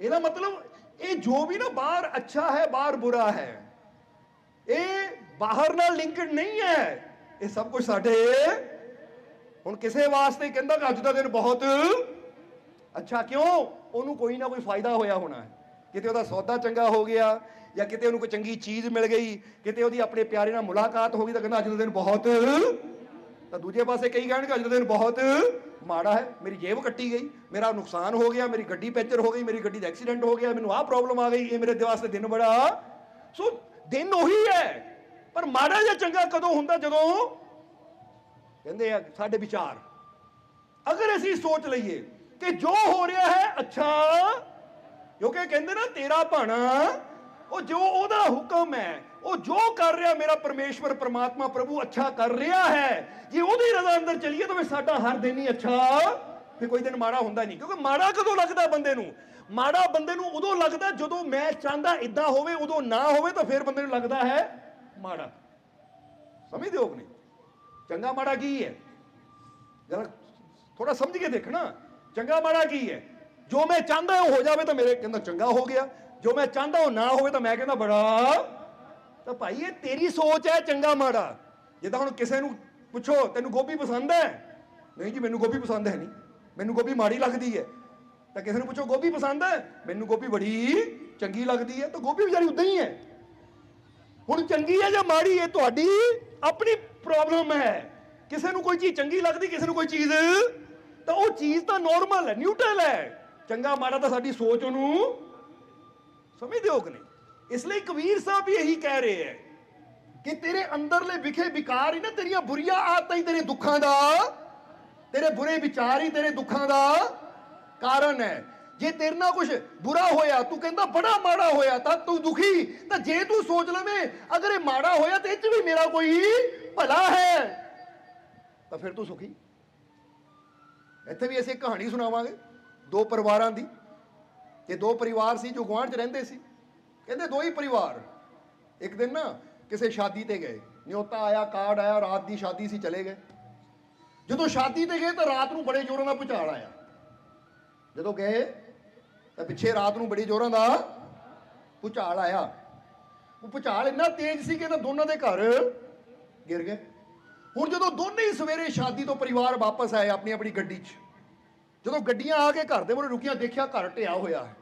ਇਹਦਾ ਮਤਲਬ ਇਹ ਜੋ ਵੀ ਨਾ ਬਾਹਰ ਅੱਛਾ ਹੈ, ਬਾਹਰ ਬੁਰਾ ਹੈ, ਇਹ ਬਾਹਰ ਨਾਲ ਲਿੰਕਡ ਨਹੀਂ ਹੈ। ਇਹ ਸਭ ਕੁਝ ਸਾਡੇ ਹੁਣ ਕਿਸੇ ਵਾਸਤੇ ਕਹਿੰਦਾ ਕਿ ਅੱਜ ਦਾ ਦਿਨ ਬਹੁਤ ਅੱਛਾ, ਕਿਉਂ? ਉਹਨੂੰ ਕੋਈ ਨਾ ਕੋਈ ਫਾਇਦਾ ਹੋਇਆ ਹੋਣਾ ਹੈ। ਕਿਤੇ ਉਹਦਾ ਸੌਦਾ ਚੰਗਾ ਹੋ ਗਿਆ ਜਾਂ ਕਿਤੇ ਉਹਨੂੰ ਕੋਈ ਚੰਗੀ ਚੀਜ਼ ਮਿਲ ਗਈ, ਕਿਤੇ ਉਹਦੀ ਆਪਣੇ ਪਿਆਰੇ ਨਾਲ ਮੁਲਾਕਾਤ ਹੋ ਗਈ ਤਾਂ ਕਹਿੰਦਾ ਅੱਜ ਦਾ ਦਿਨ ਬਹੁਤ ਤਾਂ ਦੂਜੇ ਪਾਸੇ ਕਈ ਕਹਿਣਗੇ, ਅੱਜ ਦਾ ਦਿਨ ਬਹੁਤ ਮਾੜਾ ਹੈ, ਮੇਰੀ ਜੇਬ ਕੱਟੀ ਗਈ, ਮੇਰਾ ਨੁਕਸਾਨ ਹੋ ਗਿਆ, ਮੇਰੀ ਗੱਡੀ ਪੈਂਚਰ ਹੋ ਗਈ, ਮੇਰੀ ਗੱਡੀ ਦਾ ਐਕਸੀਡੈਂਟ ਹੋ ਗਿਆ, ਮੈਨੂੰ ਆਹ ਪ੍ਰੋਬਲਮ ਆ ਗਈ, ਇਹ ਮੇਰੇ ਵਾਸਤੇ ਦਿਨ ਬੜਾ ਸੋ ਦਿਨ ਉਹੀ ਹੈ, ਪਰ ਮਾੜਾ ਜਾਂ ਚੰਗਾ ਕਦੋਂ ਹੁੰਦਾ? ਜਦੋਂ ਕਹਿੰਦੇ ਆ, ਸਾਡੇ ਵਿਚਾਰ। ਅਗਰ ਅਸੀਂ ਸੋਚ ਲਈਏ ਕਿ ਜੋ ਹੋ ਰਿਹਾ ਹੈ, ਅੱਛਾ, ਕਿਉਂਕਿ ਕਹਿੰਦੇ ਨਾ, ਤੇਰਾ ਭਾਣਾ, ਉਹ ਜੋ ਉਹਦਾ ਹੁਕਮ ਹੈ ਉਹ ਜੋ ਕਰ ਰਿਹਾ ਮੇਰਾ ਪਰਮੇਸ਼ਵਰ ਪ੍ਰਮਾਤਮਾ ਪ੍ਰਭੂ ਅੱਛਾ ਕਰ ਰਿਹਾ ਹੈ। ਜੇ ਉਹਦੀ ਰਜ਼ਾ ਅੰਦਰ ਚਲੀਏ ਤਾਂ ਫਿਰ ਸਾਡਾ ਹਰ ਦਿਨ ਹੀ ਅੱਛਾ ਫਿਰ ਕੋਈ ਦਿਨ ਮਾੜਾ ਹੁੰਦਾ ਨਹੀਂ। ਕਿਉਂਕਿ ਮਾੜਾ ਕਦੋਂ ਲੱਗਦਾ ਬੰਦੇ ਨੂੰ? ਮਾੜਾ ਬੰਦੇ ਨੂੰ ਉਦੋਂ ਲੱਗਦਾ ਜਦੋਂ ਮੈਂ ਚਾਹੁੰਦਾ ਇਦਾਂ ਹੋਵੇ, ਉਦੋਂ ਨਾ ਹੋਵੇ ਤਾਂ ਫਿਰ ਬੰਦੇ ਨੂੰ ਲੱਗਦਾ ਹੈ ਮਾੜਾ। ਸਮਝਦੇ ਹੋ ਕਿ ਨਹੀਂ? ਚੰਗਾ ਮਾੜਾ ਕੀ ਹੈ? ਜਰਾ ਥੋੜਾ ਸਮਝ ਕੇ ਦੇਖਣਾ ਚੰਗਾ ਮਾੜਾ ਕੀ ਹੈ? ਜੋ ਮੈਂ ਚਾਹੁੰਦਾ ਉਹ ਹੋ ਜਾਵੇ ਤਾਂ ਮੇਰੇ ਕਹਿੰਦਾ ਚੰਗਾ ਹੋ ਗਿਆ। ਜੋ ਮੈਂ ਚਾਹੁੰਦਾ ਉਹ ਨਾ ਹੋਵੇ ਤਾਂ ਮੈਂ ਕਹਿੰਦਾ ਬੜਾ ਤਾਂ ਭਾਈ, ਇਹ ਤੇਰੀ ਸੋਚ ਹੈ, ਚੰਗਾ ਮਾੜਾ। ਜਿੱਦਾਂ ਹੁਣ ਕਿਸੇ ਨੂੰ ਪੁੱਛੋ, ਤੈਨੂੰ ਗੋਭੀ ਪਸੰਦ ਹੈ? ਨਹੀਂ ਜੀ, ਮੈਨੂੰ ਗੋਭੀ ਪਸੰਦ ਹੈ ਨਹੀਂ। ਮੈਨੂੰ ਗੋਭੀ ਮਾੜੀ ਲੱਗਦੀ ਹੈ। ਤਾਂ ਕਿਸੇ ਨੂੰ ਪੁੱਛੋ, ਗੋਭੀ ਪਸੰਦ ਹੈ? ਮੈਨੂੰ ਗੋਭੀ ਬੜੀ ਚੰਗੀ ਲੱਗਦੀ ਹੈ। ਤਾਂ ਗੋਭੀ ਵਿਚਾਰੀ ਉਦਾਂ ਹੀ ਹੈ। ਹੁਣ ਚੰਗੀ ਹੈ ਜਾਂ ਮਾੜੀ ਹੈ ਤੁਹਾਡੀ ਆਪਣੀ ਪ੍ਰੋਬਲਮ ਹੈ। ਕਿਸੇ ਨੂੰ ਕੋਈ ਚੀਜ਼ ਚੰਗੀ ਲੱਗਦੀ, ਕਿਸੇ ਨੂੰ ਕੋਈ ਚੀਜ਼, ਤਾਂ ਉਹ ਚੀਜ਼ ਤਾਂ ਨਾਰਮਲ ਹੈ ਨਿਊਟਰਲ ਹੈ। ਚੰਗਾ ਮਾੜਾ ਤਾਂ ਸਾਡੀ ਸੋਚ ਉਹਨੂੰ ਸਮਝਦੇ ਹੋ ਕਿ ਨਹੀਂ? ਇਸ ਲਈ ਕਬੀਰ ਸਾਹਿਬ ਵੀ ਇਹੀ ਕਹਿ ਰਹੇ ਹੈ ਕਿ ਤੇਰੇ ਅੰਦਰਲੇ ਵਿਖੇ ਵਿਕਾਰ ਹੀ ਨਾ ਤੇਰੀਆਂ ਬੁਰੀਆਂ ਆਦਤਾਂ ਹੀ ਤੇਰੇ ਦੁੱਖਾਂ ਦਾ। ਤੇਰੇ ਬੁਰੇ ਵਿਚਾਰ ਹੀ ਤੇਰੇ ਦੁੱਖਾਂ ਦਾ ਕਾਰਨ ਹੈ। ਜੇ ਤੇਰੇ ਨਾਲ ਕੁਝ ਬੁਰਾ ਹੋਇਆ, ਤੂੰ ਕਹਿੰਦਾ ਬੜਾ ਮਾੜਾ ਹੋਇਆ, ਤਾਂ ਤੂੰ ਦੁਖੀ। ਤਾਂ ਜੇ ਤੂੰ ਸੋਚ ਲਵੇਂ, ਅਗਰ ਇਹ ਮਾੜਾ ਹੋਇਆ ਤੇ ਇਹ ਚ ਵੀ ਮੇਰਾ ਕੋਈ ਭਲਾ ਹੈ। ਤਾਂ ਫਿਰ ਤੂੰ ਸੁਖੀ। ਇੱਥੇ ਵੀ ਅਸੀਂ ਕਹਾਣੀ ਸੁਣਾਵਾਂਗੇ, ਦੋ ਪਰਿਵਾਰਾਂ ਦੀ। ਇਹ ਦੋ ਪਰਿਵਾਰ ਸੀ ਜੋ ਗੁਆਂਢ 'ਚ ਰਹਿੰਦੇ ਸੀ। ਕਹਿੰਦੇ ਦੋ ਹੀ ਪਰਿਵਾਰ। ਇੱਕ ਦਿਨ ਨਾ ਕਿਸੇ ਸ਼ਾਦੀ ਤੇ ਗਏ। ਨਿਉਤਾ ਆਇਆ, ਕਾਰਡ ਆਇਆ, ਰਾਤ ਦੀ ਸ਼ਾਦੀ ਸੀ, ਚਲੇ ਗਏ। ਜਦੋਂ ਸ਼ਾਦੀ ਤੇ ਗਏ ਤਾਂ ਰਾਤ ਨੂੰ ਬੜੇ ਜ਼ੋਰਾਂ ਦਾ ਭੁਚਾਲ ਆਇਆ। ਜਦੋਂ ਗਏ ਤਾਂ ਪਿੱਛੇ ਰਾਤ ਨੂੰ ਬੜੀ ਜ਼ੋਰਾਂ ਦਾ ਭੁਚਾਲ ਆਇਆ। ਉਹ ਭੁਚਾਲ ਇੰਨਾ ਤੇਜ਼ ਸੀ ਕਿ ਤਾਂ ਦੋਨਾਂ ਦੇ ਘਰ ਗਿਰ ਗਏ। ਹੁਣ ਜਦੋਂ ਦੋਨੇ ਹੀ ਸਵੇਰੇ ਸ਼ਾਦੀ ਤੋਂ ਪਰਿਵਾਰ ਵਾਪਸ ਆਏ ਆਪਣੀ ਆਪਣੀ ਗੱਡੀ 'ਚ, ਜਦੋਂ ਗੱਡੀਆਂ ਆ ਕੇ ਘਰ ਦੇ ਮੂਹਰੇ ਰੁਕੀਆਂ, ਦੇਖਿਆ ਘਰ ਢਿਆ ਹੋਇਆ। ਹੈ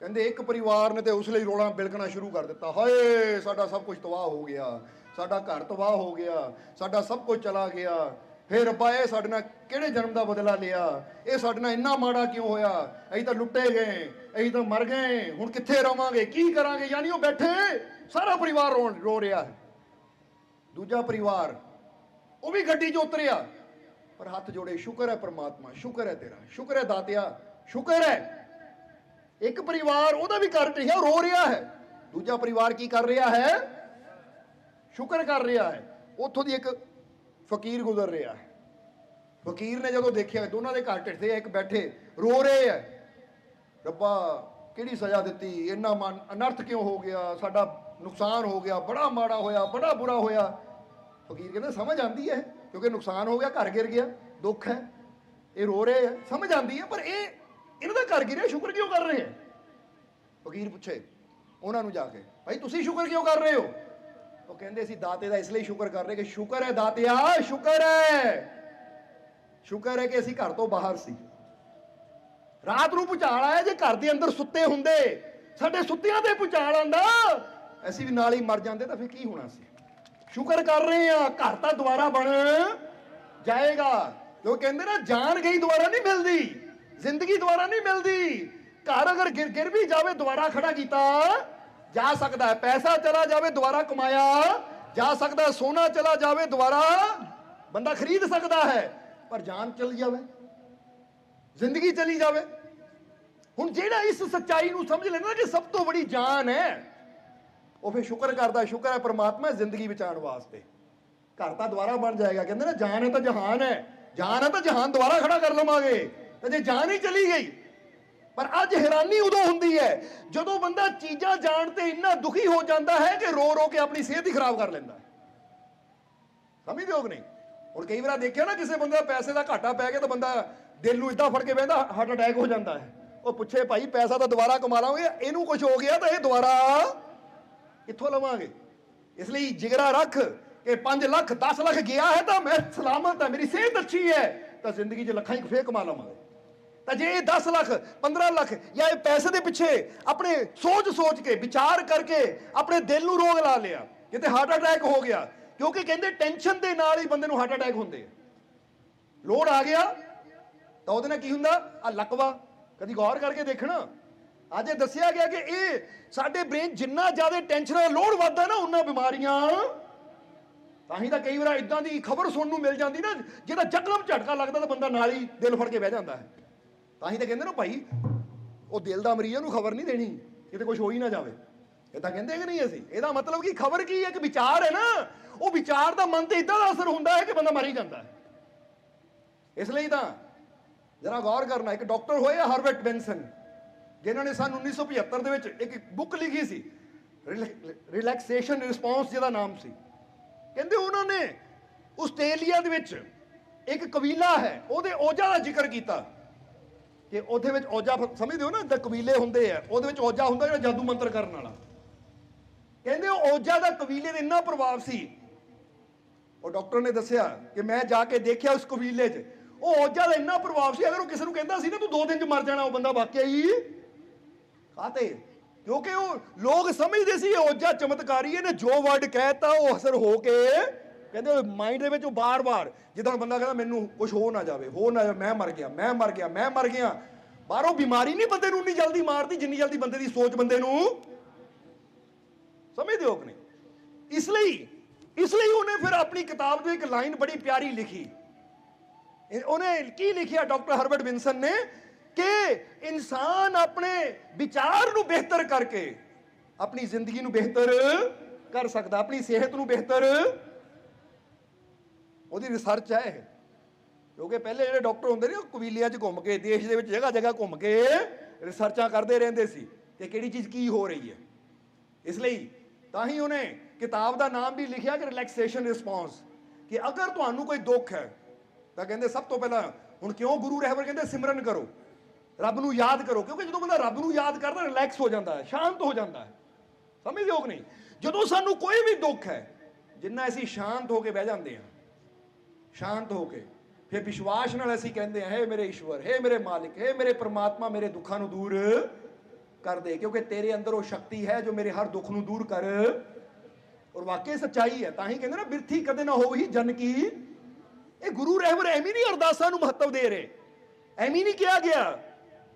ਕਹਿੰਦੇ ਇੱਕ ਪਰਿਵਾਰ ਨੇ ਤੇ ਉਸ ਲਈ ਰੋਣਾ ਬਿਲਕਣਾ ਸ਼ੁਰੂ ਕਰ ਦਿੱਤਾ। ਹਾਏ, ਸਾਡਾ ਸਭ ਕੁਝ ਤਬਾਹ ਹੋ ਗਿਆ। ਸਾਡਾ ਘਰ ਤਬਾਹ ਹੋ ਗਿਆ। ਸਾਡਾ ਸਭ ਕੁਝ ਚਲਾ ਗਿਆ। ਫੇਰ ਰੱਬਾ, ਇਹ ਸਾਡੇ ਨਾਲ ਕਿਹੜੇ ਜਨਮ ਦਾ ਬਦਲਾ ਲਿਆ? ਇਹ ਸਾਡੇ ਨਾਲ ਇੰਨਾ ਮਾੜਾ ਕਿਉਂ ਹੋਇਆ? ਅਸੀਂ ਤਾਂ ਲੁੱਟੇ ਗਏ। ਅਸੀਂ ਤਾਂ ਮਰ ਗਏ। ਹੁਣ ਕਿੱਥੇ ਰਵਾਂਗੇ? ਕੀ ਕਰਾਂਗੇ? ਯਾਨੀ ਉਹ ਬੈਠੇ। ਸਾਰਾ ਪਰਿਵਾਰ ਰੋ ਰੋ ਰਿਹਾ ਹੈ। ਦੂਜਾ ਪਰਿਵਾਰ, ਉਹ ਵੀ ਗੱਡੀ 'ਚ ਉਤਰਿਆ। ਪਰ ਹੱਥ ਜੋੜੇ, ਸ਼ੁਕਰ ਹੈ ਪ੍ਰਮਾਤਮਾ, ਸ਼ੁਕਰ ਹੈ ਤੇਰਾ। ਸ਼ੁਕਰ ਹੈ ਦਾਤਿਆ। ਸ਼ੁਕਰ ਹੈ ਇੱਕ ਪਰਿਵਾਰ ਉਹਦਾ ਵੀ ਕਰ ਰਿਹਾ ਰੋ ਰਿਹਾ ਹੈ। ਦੂਜਾ ਪਰਿਵਾਰ ਕੀ ਕਰ ਰਿਹਾ ਹੈ? ਸ਼ੁਕਰ ਕਰ ਰਿਹਾ ਹੈ। ਉੱਥੋਂ ਦੀ ਇੱਕ ਫਕੀਰ ਗੁਜ਼ਰ ਰਿਹਾ ਹੈ। ਫਕੀਰ ਨੇ ਜਦੋਂ ਦੇਖਿਆ, ਦੋਨਾਂ ਦੇ ਘਰ ਢਿੱਠੇ ਆ, ਇੱਕ ਬੈਠੇ, ਰੋ ਰਹੇ ਹੈ। ਰੱਬਾ, ਕਿਹੜੀ ਸਜ਼ਾ ਦਿੱਤੀ? ਇੰਨਾ ਮਨ ਅਨਰਥ ਕਿਉਂ ਹੋ ਗਿਆ? ਸਾਡਾ ਨੁਕਸਾਨ ਹੋ ਗਿਆ, ਬੜਾ ਮਾੜਾ ਹੋਇਆ, ਬੜਾ ਬੁਰਾ ਹੋਇਆ। ਫਕੀਰ ਕਹਿੰਦਾ, ਸਮਝ ਆਂਦੀ ਹੈ, ਕਿਉਂਕਿ ਨੁਕਸਾਨ ਹੋ ਗਿਆ, ਘਰ ਗਿਰ ਗਿਆ, ਦੁੱਖ ਹੈ। ਇਹ ਰੋ ਰਹੇ ਆ ਸਮਝ ਆਂਦੀ ਹੈ, ਪਰ ਇਹ ਇਹਨਾਂ ਦਾ ਘਰ ਗਿਰਿਆ ਸ਼ੁਕਰ ਕਿਉਂ ਕਰ ਰਹੇ ਹੈ ਫਕੀਰ ਪੁੱਛੇ, ਉਹਨਾਂ ਨੂੰ ਜਾ ਕੇ, ਭਾਈ ਤੁਸੀਂ ਸ਼ੁਕਰ ਕਿਉਂ ਕਰ ਰਹੇ ਹੋ? ਉਹ ਕਹਿੰਦੇ, ਅਸੀਂ ਦਾਤੇ ਦਾ ਇਸ ਲਈ ਸ਼ੁਕਰ ਕਰ ਰਹੇ ਕਿ ਸ਼ੁਕਰ ਹੈ ਦਾਤਿਆ, ਸ਼ੁਕਰ ਹੈ। ਸ਼ੁਕਰ ਹੈ ਕਿ ਅਸੀਂ ਘਰ ਤੋਂ ਬਾਹਰ ਸੀ। ਰਾਤ ਨੂੰ ਭੁਚਾਲ ਆਇਆ ਜੇ ਘਰ ਦੇ ਅੰਦਰ ਸੁੱਤੇ ਹੁੰਦੇ। ਸਾਡੇ ਸੁੱਤਿਆਂ ਤੇ ਭੁਚਾਲ ਆਂਦਾ ਅਸੀਂ ਵੀ ਨਾਲ ਹੀ ਮਰ ਜਾਂਦੇ ਤਾਂ ਫਿਰ ਕੀ ਹੋਣਾ ਸੀ? ਸ਼ੁਕਰ ਕਰ ਰਹੇ ਆ, ਘਰ ਤਾਂ ਦੁਬਾਰਾ ਬਣ ਜਾਏਗਾ। ਕਿਉਂ ਕਹਿੰਦੇ ਨਾ, ਜਾਨ ਗਈ ਦੁਬਾਰਾ ਨਹੀਂ ਮਿਲਦੀ। ਜ਼ਿੰਦਗੀ ਦੁਬਾਰਾ ਨਹੀਂ ਮਿਲਦੀ। ਘਰ ਅਗਰ ਗਿਰ ਗਿਰ ਵੀ ਜਾਵੇ, ਦੁਬਾਰਾ ਖੜਾ ਕੀਤਾ, ਜਾ ਸਕਦਾ ਹੈ। ਪੈਸਾ ਚਲਾ ਜਾਵੇ, ਦੁਬਾਰਾ ਕਮਾਇਆ, ਜਾ ਸਕਦਾ ਸੋਨਾ ਚਲਾ ਜਾਵੇ, ਦੁਬਾਰਾ ਬੰਦਾ ਖਰੀਦ ਸਕਦਾ ਹੈ। ਪਰ ਜਾਨ ਚਲ ਜਾਵੇ। ਜ਼ਿੰਦਗੀ ਚਲੀ ਜਾਵੇ। ਹੁਣ ਜਿਹੜਾ ਇਸ ਸੱਚਾਈ ਨੂੰ ਸਮਝ ਲੈਂਦਾ ਨਾ ਕਿ ਸਭ ਤੋਂ ਬੜੀ ਜਾਨ ਹੈ, ਉਹ ਫਿਰ ਸ਼ੁਕਰ ਕਰਦਾ, ਸ਼ੁਕਰ ਹੈ ਪਰਮਾਤਮਾ ਜ਼ਿੰਦਗੀ ਬਚਾਉਣ ਵਾਸਤੇ। ਘਰ ਤਾਂ ਦੁਬਾਰਾ ਬਣ ਜਾਏਗਾ। ਕਹਿੰਦੇ ਨਾ, ਜਾਨ ਹੈ ਤਾਂ ਜਹਾਨ ਹੈ। ਜਾਨ ਹੈ ਤਾਂ ਜਹਾਨ ਦੁਬਾਰਾ ਖੜਾ ਕਰ ਲਵਾਂਗੇ। ਤੇ ਜੇ ਜਾਨ ਹੀ ਚਲੀ ਗਈ। ਪਰ ਅੱਜ ਹੈਰਾਨੀ ਉਦੋਂ ਹੁੰਦੀ ਹੈ, ਜਦੋਂ ਬੰਦਾ ਚੀਜ਼ਾਂ ਜਾਣ ਤੇ ਇੰਨਾ ਦੁਖੀ ਹੋ ਜਾਂਦਾ ਹੈ ਕਿ ਰੋ ਰੋ ਕੇ ਆਪਣੀ ਸਿਹਤ ਹੀ ਖਰਾਬ ਕਰ ਲੈਂਦਾ ਹੈ। ਸਮਝਦੇ ਹੋ ਕਿ ਨਹੀਂ? ਹੁਣ ਕਈ ਵਾਰ ਦੇਖਿਆ ਨਾ, ਕਿਸੇ ਬੰਦੇ ਦਾ ਪੈਸੇ ਦਾ ਘਾਟਾ ਪੈ ਗਿਆ ਤਾਂ ਬੰਦਾ ਦਿਲ ਨੂੰ ਇਦਾਂ ਫੜ ਕੇ ਬਹਿੰਦਾ ਹਾਰਟ ਅਟੈਕ ਹੋ ਜਾਂਦਾ ਹੈ। ਉਹ ਪੁੱਛੇ, ਭਾਈ, ਪੈਸਾ ਤਾਂ ਦੁਬਾਰਾ ਕਮਾ ਲਾਂਗੇ? ਇਹਨੂੰ ਕੁਝ ਹੋ ਗਿਆ ਤਾਂ ਇਹ ਦੁਬਾਰਾ ਕਿੱਥੋਂ ਲਵਾਂਗੇ? ਇਸ ਲਈ ਜਿਗਰਾ ਰੱਖ ਕਿ 5 ਲੱਖ 10 ਲੱਖ ਗਿਆ ਹੈ ਤਾਂ ਮੈਂ ਸਲਾਮਤ ਹਾਂ, ਮੇਰੀ ਸਿਹਤ ਅੱਛੀ ਹੈ, ਤਾਂ ਜ਼ਿੰਦਗੀ 'ਚ ਲੱਖਾਂ ਹੀ ਫੇਰ ਕਮਾ ਲਵਾਂਗੇ। ਤਾਂ ਜੇ ਇਹ 10 ਲੱਖ 15 ਲੱਖ ਜਾਂ ਇਹ ਪੈਸੇ ਦੇ ਪਿੱਛੇ ਆਪਣੇ ਸੋਚ ਸੋਚ ਕੇ, ਵਿਚਾਰ ਕਰਕੇ ਆਪਣੇ ਦਿਲ ਨੂੰ ਰੋਗ ਲਾ ਲਿਆ ਕਿਤੇ ਹਾਰਟ ਅਟੈਕ ਹੋ ਗਿਆ, ਕਿਉਂਕਿ ਕਹਿੰਦੇ ਟੈਨਸ਼ਨ ਦੇ ਨਾਲ ਹੀ ਬੰਦੇ ਨੂੰ ਹਾਰਟ ਅਟੈਕ ਹੁੰਦੇ ਆ। ਲੋੜ ਆ ਗਿਆ, ਤਾਂ ਉਹਦੇ ਨਾਲ ਕੀ ਹੁੰਦਾ? ਆ ਲਕਵਾ, ਕਦੀ ਗੌਰ ਕਰਕੇ ਦੇਖਣਾ। ਅੱਜ ਇਹ ਦੱਸਿਆ ਗਿਆ ਕਿ ਇਹ ਸਾਡੇ ਬ੍ਰੇਨ ਜਿੰਨਾ ਜ਼ਿਆਦਾ ਟੈਨਸ਼ਨ ਦਾ ਲੋਡ ਵੱਧਦਾ ਨਾ ਉਹਨਾਂ ਬਿਮਾਰੀਆਂ। ਤਾਂ ਹੀ ਤਾਂ ਕਈ ਵਾਰ ਇਦਾਂ ਦੀ ਖਬਰ ਸੁਣਨ ਨੂੰ ਮਿਲ ਜਾਂਦੀ ਨਾ ਜਿਹਦਾ ਜਕਲਮ ਝਟਕਾ ਲੱਗਦਾ ਤਾਂ ਬੰਦਾ ਨਾਲ ਹੀ ਦਿਲ ਫੜ ਕੇ ਬਹਿ ਜਾਂਦਾ ਹੈ। ਤਾਂ ਹੀ ਤਾਂ ਕਹਿੰਦੇ ਨਾ, ਭਾਈ, ਉਹ ਦਿਲ ਦਾ ਮਰੀਜ਼ ਨੂੰ ਖਬਰ ਨਹੀਂ ਦੇਣੀ ਕਿਤੇ ਕੁਝ ਹੋ ਹੀ ਨਾ ਜਾਵੇ। ਇਹ ਤਾਂ ਕਹਿੰਦੇ ਕਿ ਨਹੀਂ ਅਸੀਂ? ਇਹਦਾ ਮਤਲਬ ਕਿ ਖਬਰ ਕੀ ਹੈ? ਕਿ ਵਿਚਾਰ ਹੈ ਨਾ। ਉਹ ਵਿਚਾਰ ਦਾ ਮਨ ਤੇ ਇਦਾਂ ਦਾ ਅਸਰ ਹੁੰਦਾ ਹੈ ਕਿ ਬੰਦਾ ਮਰ ਹੀ ਜਾਂਦਾ ਹੈ। ਇਸ ਲਈ ਤਾਂ ਜਰਾ ਗੌਰ ਕਰਨਾ, ਇੱਕ ਡਾਕਟਰ ਹੋਏ ਹਰਬਰਟ ਬੈਂਸਨ, ਜਿਨ੍ਹਾਂ ਨੇ ਸਨ 1975 ਦੇ ਵਿੱਚ ਇੱਕ ਬੁੱਕ ਲਿਖੀ ਸੀ ਰਿਲੈਕਸੇਸ਼ਨ ਰਿਸਪੌਂਸ ਜਿਹਦਾ ਨਾਮ ਸੀ। ਕਹਿੰਦੇ ਉਹਨਾਂ ਨੇ ਆਸਟ੍ਰੇਲੀਆ ਦੇ ਵਿੱਚ ਇੱਕ ਕਬੀਲਾ ਹੈ, ਉਹਦੇ ਔਜਾ ਦਾ ਜ਼ਿਕਰ ਕੀਤਾ। ਕਿ ਉਹਦੇ ਵਿੱਚ ਔਜਾ ਸਮਝਦੇ ਹੋ ਨਾ ਜਿੱਦਾਂ ਕਬੀਲੇ ਹੁੰਦੇ ਆ। ਉਹਦੇ ਵਿੱਚ ਔਜਾ ਹੁੰਦਾ ਜਿਹੜਾ ਜਾਦੂ ਮੰਤਰ ਕਰਨ ਵਾਲਾ। ਕਹਿੰਦੇ ਉਹ ਔਜਾ ਦਾ ਕਬੀਲੇ ਦੇ ਇੰਨਾ ਪ੍ਰਭਾਵ ਸੀ। ਉਹ ਡਾਕਟਰ ਨੇ ਦੱਸਿਆ ਕਿ ਮੈਂ ਜਾ ਕੇ ਦੇਖਿਆ ਉਸ ਕਬੀਲੇ 'ਚ। ਉਹ ਔਜਾ ਦਾ ਇੰਨਾ ਪ੍ਰਭਾਵ ਸੀ, ਅਗਰ ਉਹ ਕਿਸੇ ਨੂੰ ਕਹਿੰਦਾ ਸੀ ਨਾ, ਤੂੰ ਦੋ ਦਿਨ 'ਚ ਮਰ ਜਾਣਾ, ਉਹ ਬੰਦਾ ਵਾਕਿਆ ਹੀ ਕਾਤੇ? ਕਿਉਂਕਿ ਉਹ ਲੋਕ ਸਮਝਦੇ ਸੀ, ਇਹ ਔਜਾ ਚਮਤਕਾਰੀ ਇਹਨੇ ਜੋ ਵਰਡ ਕਹਿਤਾ, ਉਹ ਅਸਰ ਹੋ ਕੇ ਕਹਿੰਦੇ ਮਾਈਂਡ ਦੇ ਵਿੱਚ ਉਹ ਬਾਰ-ਬਾਰ, ਜਿੱਦਾਂ ਬੰਦਾ ਕਹਿੰਦਾ ਮੈਨੂੰ ਕੁਝ ਹੋ ਨਾ ਜਾਵੇ, ਹੋ ਨਾ ਜਾਵੇ, ਮੈਂ ਮਰ ਗਿਆ, ਮੈਂ ਮਰ ਗਿਆ, ਮੈਂ ਮਰ ਗਿਆ। ਬਾਹਰੋਂ ਬਿਮਾਰੀ ਨਹੀਂ ਬੰਦੇ ਨੂੰ ਉਨੀ ਜਲਦੀ ਮਾਰਦੀ, ਜਿੰਨੀ ਜਲਦੀ ਬੰਦੇ ਦੀ ਸੋਚ ਬੰਦੇ ਨੂੰ ਸਮਝਦੇ ਹੋ ਕਿ ਨਹੀਂ ਇਸ ਲਈ ਇਸ ਲਈ ਉਹਨੇ ਫਿਰ ਆਪਣੀ ਕਿਤਾਬ ਦੇ ਇੱਕ ਲਾਈਨ ਬੜੀ ਪਿਆਰੀ ਲਿਖੀ। ਉਹਨੇ ਕੀ ਲਿਖਿਆ, ਡਾਕਟਰ ਹਰਬਰਟ ਵਿਨਸਨ ਨੇ? ਕਿ ਇਨਸਾਨ ਆਪਣੇ ਵਿਚਾਰ ਨੂੰ ਬਿਹਤਰ ਕਰਕੇ ਆਪਣੀ ਜ਼ਿੰਦਗੀ ਨੂੰ ਬਿਹਤਰ ਕਰ ਸਕਦਾ, ਆਪਣੀ ਸਿਹਤ ਨੂੰ ਬਿਹਤਰ ਉਹਦੀ ਰਿਸਰਚ ਹੈ ਇਹ। ਕਿਉਂਕਿ ਪਹਿਲੇ ਜਿਹੜੇ ਡਾਕਟਰ ਹੁੰਦੇ ਨੇ, ਉਹ ਕਬੀਲਿਆਂ 'ਚ ਘੁੰਮ ਕੇ, ਦੇਸ਼ ਦੇ ਵਿੱਚ ਜਗ੍ਹਾ ਜਗ੍ਹਾ ਘੁੰਮ ਕੇ ਰਿਸਰਚਾਂ ਕਰਦੇ ਰਹਿੰਦੇ ਸੀ ਕਿ ਕਿਹੜੀ ਚੀਜ਼ ਕੀ ਹੋ ਰਹੀ ਹੈ। ਇਸ ਲਈ ਤਾਂ ਹੀ ਉਹਨੇ ਕਿਤਾਬ ਦਾ ਨਾਮ ਵੀ ਲਿਖਿਆ ਕਿ ਰਿਲੈਕਸੇਸ਼ਨ ਰਿਸਪੌਂਸ ਕਿ ਅਗਰ ਤੁਹਾਨੂੰ ਕੋਈ ਦੁੱਖ ਹੈ, ਤਾਂ ਕਹਿੰਦੇ ਸਭ ਤੋਂ ਪਹਿਲਾਂ ਹੁਣ ਕਿਉਂ ਗੁਰੂ ਰਹਿਬਰ ਕਹਿੰਦੇ, ਸਿਮਰਨ ਕਰੋ। ਰੱਬ ਨੂੰ ਯਾਦ ਕਰੋ, ਕਿਉਂਕਿ ਜਦੋਂ ਬੰਦਾ ਰੱਬ ਨੂੰ ਯਾਦ ਕਰਦਾ ਰਿਲੈਕਸ ਹੋ ਜਾਂਦਾ ਹੈ, ਸ਼ਾਂਤ ਹੋ ਜਾਂਦਾ ਹੈ। ਸਮਝਦੇ ਹੋ ਕਿ ਨਹੀਂ? ਜਦੋਂ ਸਾਨੂੰ ਕੋਈ ਵੀ ਦੁੱਖ ਹੈ, ਜਿੰਨਾ ਅਸੀਂ ਸ਼ਾਂਤ ਹੋ ਕੇ ਬਹਿ ਜਾਂਦੇ ਹਾਂ ਸ਼ਾਂਤ ਹੋ ਕੇ, ਫਿਰ ਵਿਸ਼ਵਾਸ ਨਾਲ ਅਸੀਂ ਕਹਿੰਦੇ ਹਾਂ, ਹੈ ਮੇਰੇ ਈਸ਼ਵਰ, ਹੈ ਮੇਰੇ ਮਾਲਿਕ, ਹੈ ਮੇਰੇ ਪ੍ਰਮਾਤਮਾ, ਮੇਰੇ ਦੁੱਖਾਂ ਨੂੰ ਦੂਰ ਕਰ ਦੇ, ਕਿਉਂਕਿ ਤੇਰੇ ਅੰਦਰ ਉਹ ਸ਼ਕਤੀ ਹੈ ਜੋ ਮੇਰੇ ਹਰ ਦੁੱਖ ਨੂੰ ਦੂਰ ਕਰ। ਔਰ ਵਾਕਈ ਸੱਚਾਈ ਹੈ, ਤਾਂ ਹੀ ਕਹਿੰਦੇ ਨਾ, ਬਿਰਥੀ ਕਦੇ ਨਾ ਹੋਈ ਜਨ ਕੀ। ਇਹ ਗੁਰੂ ਰਹਿਬਰ ਐਵੇਂ ਨਹੀਂ ਅਰਦਾਸਾਂ ਨੂੰ ਮਹੱਤਵ ਦੇ ਰਹੇ। ਐਵੇਂ ਨਹੀਂ ਕਿਹਾ ਗਿਆ